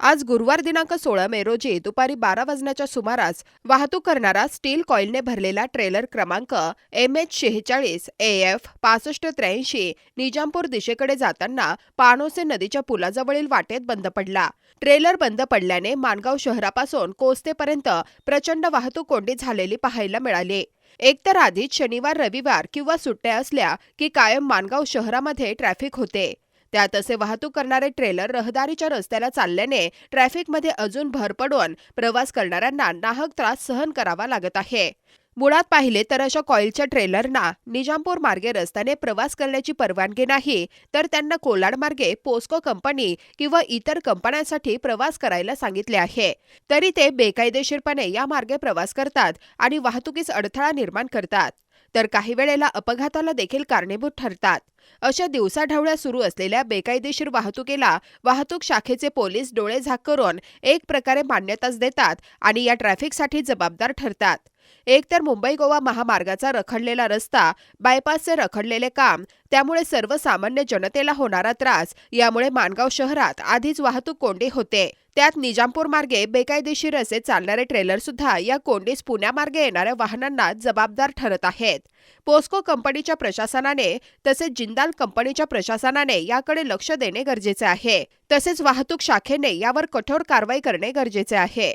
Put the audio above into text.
आज गुरुवार दिनांक सोळा मे रोजी दुपारी बारा वाजण्याच्या सुमारास वाहतूक करणारा स्टील कॉईलने भरलेला ट्रेलर क्रमांक एम एच शेहेचाळीस ए एफ पासष्ट त्र्याऐंशी निजामपूर दिशेकडे जाताना पाणोसे नदीच्या पुलाजवळील वाटेत बंद पडला. ट्रेलर बंद पडल्याने माणगाव शहरापासून कोस्तेपर्यंत प्रचंड वाहतूक कोंडी झालेली पाहायला मिळाली. एकतर आधीच शनिवार रविवार किंवा सुट्ट्या असल्या की कायम माणगाव शहरामध्ये ट्रॅफिक होते. त्यात असे वाहतूक करणारे ट्रेलर रहदारीच्या रस्त्याला चालल्याने ट्रॅफिकमध्ये अजून भर पडून प्रवास करणाऱ्यांना नाहक त्रास सहन करावा लागत आहे. मुळात पाहिले तर अशा कॉईलच्या ट्रेलरना निजामपूर मार्गे रस्त्याने प्रवास करण्याची परवानगी नाही तर त्यांना कोलाड मार्गे पोस्को कंपनी किंवा इतर कंपन्यांसाठी प्रवास करायला सांगितले आहे. तरी ते बेकायदेशीरपणे या मार्गे प्रवास करतात आणि वाहतुकीस अडथळा निर्माण करतात. तर काही वेळेला अपघाताला देखील कारणीभूत ठरतात. अशा दिवसाढवळ्या सुरू असलेल्या बेकायदेशीर वाहतुकीला वाहतूक शाखेचे पोलीस डोळे झाक करून एक प्रकारे मान्यताच देतात आणि या ट्रॅफिकसाठी जबाबदार ठरतात. एक तर मुंबई गोवा महामार्गाचा रखडलेला रस्ता बायपासचे रखडलेले काम त्यामुळे सर्वसामान्य जनतेला होणारा त्रास यामुळे माणगाव शहरात आधीच वाहतूक कोंडी होते. त्यात निजामपूर मार्गे बेकायदेशीर असे चालणारे ट्रेलर सुद्धा या कोंडीस पुण्यामार्गे येणाऱ्या वाहनांना जबाबदार ठरत आहेत. पोस्को कंपनीच्या प्रशासनाने तसेच जिंदाल कंपनीच्या प्रशासनाने याकडे लक्ष देणे गरजेचे आहे. तसेच वाहतूक शाखेने यावर कठोर कारवाई करणे गरजेचे आहे.